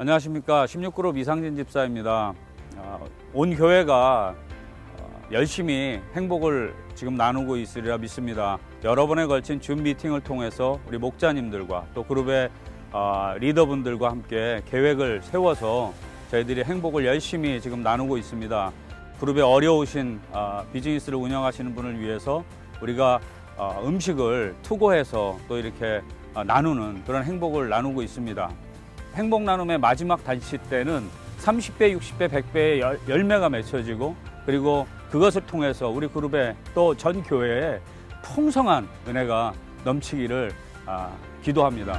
안녕하십니까 16그룹 이상진 집사입니다. 아, 온 교회가 어, 열심히 행복을 지금 나누고 있으리라 믿습니다. 여러 번에 걸친 줌 미팅을 통해서 우리 목자님들과 또 그룹의 아, 리더분들과 함께 계획을 세워서 저희들이 행복을 열심히 지금 나누고 있습니다. 그룹에 어려우신 아, 비즈니스를 운영하시는 분을 위해서 우리가 아, 음식을 투고해서 또 이렇게 아, 나누는 그런 행복을 나누고 있습니다. 행복 나눔의 마지막 단시 때는 30배, 60배, 100배의 열, 열매가 맺혀지고 그리고 그것을 통해서 우리 그룹의 또전 교회에 풍성한 은혜가 넘치기를 아, 기도합니다.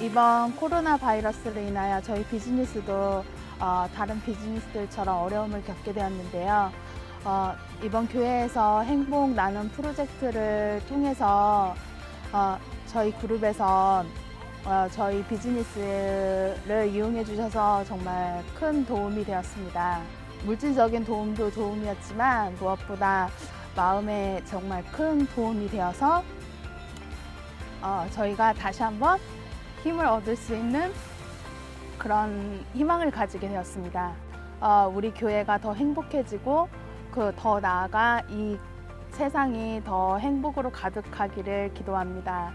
이번 코로나 바이러스로 인하여 저희 비즈니스도 어, 다른 비즈니스들처럼 어려움을 겪게 되었는데요. 어, 이번 교회에서 행복 나눔 프로젝트를 통해서 어, 저희 그룹에서 어, 저희 비즈니스를 이용해 주셔서 정말 큰 도움이 되었습니다. 물질적인 도움도 도움이었지만 무엇보다 마음에 정말 큰 도움이 되어서 어, 저희가 다시 한번 힘을 얻을 수 있는 그런 희망을 가지게 되었습니다. 어, 우리 교회가 더 행복해지고 그 더 나아가 이 세상이 더 행복으로 가득하기를 기도합니다.